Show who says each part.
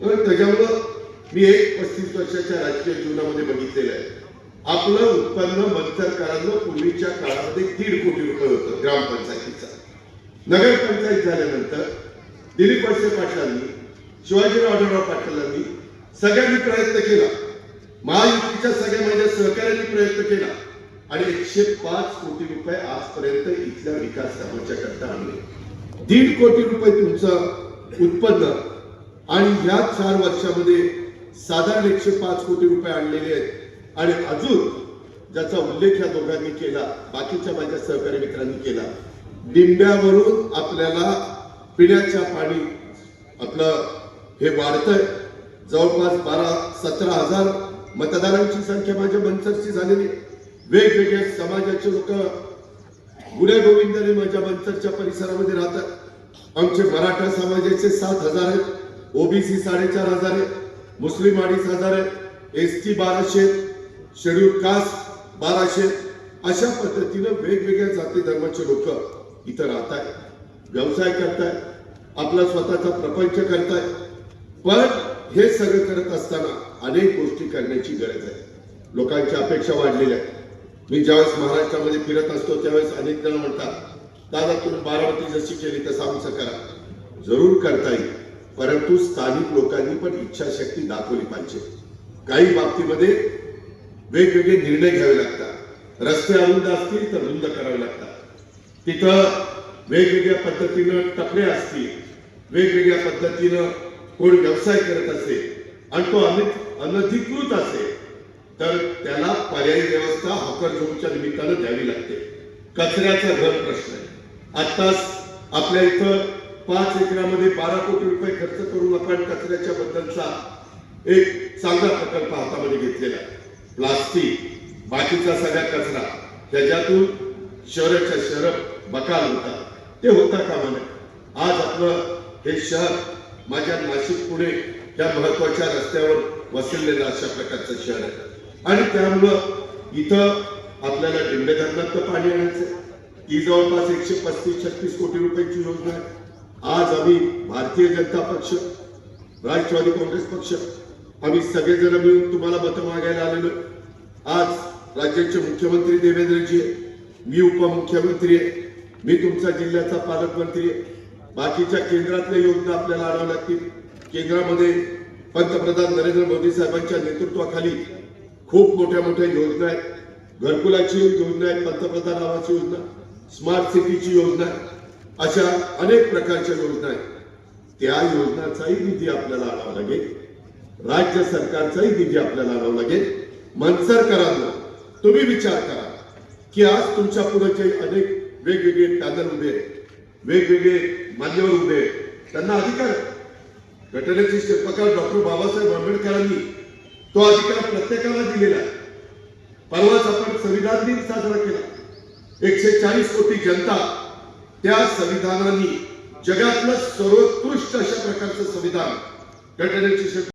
Speaker 1: तर त्याच्यामुळं मी एक पस्तीस वर्षाच्या राजकीय जीवनामध्ये बघितलेलं आहे. आपलं उत्पन्न मंचरकरांना पूर्वीच्या काळामध्ये दीड कोटी रुपये होतं ग्रामपंचायतीचा. नगरपंचायत झाल्यानंतर दिलीप वळसे पाटलांनी शिवाजीराव आढळराव पाटलांनी सगळ्यांनी प्रयत्न केला. महायुतीच्या सगळ्या माझ्या सहकार्यांनी प्रयत्न केला. आणि एकशे पाच कोटी रुपये आजपर्यंत इथल्या विकास कामाच्या करता आणले. दीड कोटी रुपये तुमचं उत्पन्न आणि ह्या चार वर्षामध्ये साधारण एकशे पाच कोटी रुपये आणलेले आहेत. आणि अजून ज्याचा उल्लेख या दोघांनी केला बाकीच्या माझ्या सहकारी मित्रांनी केला डिंब्यावरून आपल्याला पिण्याच्या पाणी आपलं हे वाढतंय. जवळपास बारा सतरा हजार मतदारांची संख्या माझ्या मंचरची झालेली आहे. वेगवेगळ्या समाजाचे लोक गुन्हे गोविंदाने माझ्या मंचरच्या परिसरामध्ये राहतात. आमचे मराठा समाजाचे सात हजार आहेत. ओबीसी साडेचार हजार आहे मुस्लिम अडीच हजार आहे एस टी बाराशे शेड्यूल कास्ट बाराशे अशा पद्धतीनं वेगवेगळ्या जाती धर्माचे लोक इथं राहत आहेत व्यवसाय करताय आपला स्वतःचा प्रपंच करताय पण हे सगळं करत असताना अनेक गोष्टी करण्याची गरज आहे. लोकांच्या अपेक्षा वाढलेल्या आहेत. मी ज्यावेळेस महाराष्ट्रामध्ये फिरत असतो त्यावेळेस अनेक जण म्हणतात दादा तुम्ही बारामती जशी केली तसं आमचं करा. जरूर करता येईल. परंतु स्थानिक लोकांनी पण इच्छाशक्ती दाखवली पाहिजे. काही बाबतीमध्ये वेगवेगळे निर्णय घ्यावे लागतात. रस्ते अरुंद असतील तर रुंद करावे लागतात. तिथं वेगवेगळ्या पद्धतीनं टपले असतील वेगवेगळ्या पद्धतीनं कोण व्यवसाय करत असेल आणि तो अनेक अनधिकृत असेल तर त्याला पर्यायी व्यवस्था हॉकर झोनच्या निमित्तानं द्यावी लागते. कचऱ्याचा घर प्रश्न आहे. आत्ताच आपल्या इथं पाच एकरामध्ये बारा कोटी रुपये खर्च करून आपण कचऱ्याच्या बद्दलचा एक चांगला प्रकल्प हातामध्ये घेतलेला आहे. प्लास्टिक बाकीचा सगळा कचरा त्याच्यातून शहराच्या शहर बकाल होता. ते होता कामा नये आज आपलं हे शहर माझ्या नाशिक पुणे या महत्त्वाच्या रस्त्यावर वसलेलं अशा प्रकारचं शहर आहे. आणि त्यामुळं इथं आपल्याला डिंबे धरणात पाणी आणायचं ही जवळपास एकशे पस्तीस छत्तीस कोटी रुपयांची योजना आहे. आज आम्ही भारतीय जनता पक्ष राष्ट्रवादी काँग्रेस पक्ष आम्ही सगळेजण मिळून तुम्हाला मत मागायला आलेलो. आज राज्याचे मुख्यमंत्री देवेंद्रजी आहे मी उपमुख्यमंत्री आहे मी तुमचा जिल्ह्याचा पालकमंत्री आहे. बाकीच्या केंद्रातल्या योजना आपल्याला आणाव्या लागतील. केंद्रामध्ये पंतप्रधान नरेंद्र मोदी साहेबांच्या नेतृत्वाखाली खूप मोठ्या मोठ्या योजना आहेत. घरकुलाची योजना आहे पंतप्रधान आवास योजना स्मार्ट सिटीची योजना आहे. अशा अनेक प्रकारच्या योजना आहेत. त्या योजनाचाही निधी आपल्याला आणावा लागेल. राज्य सरकारचाही निधी आपल्याला आणावा लागेल. मनसरकरांना तुम्ही विचार करा की आज तुमच्यापुढे जे अनेक वेगवेगळे पॅनल उभे वेगवेगळे मान्यवर उभे त्यांना अधिकार घटनेचे शिल्पकार डॉक्टर बाबासाहेब आंबेडकरांनी तो अधिकार प्रत्येकाला दिलेला आहे. परवाच आपण संविधान दिन साजरा केला. एकशे चाळीस कोटी जनता त्या संविधानाने जगातलं सर्वोत्कृष्ट अशा प्रकारचं संविधान घटनेची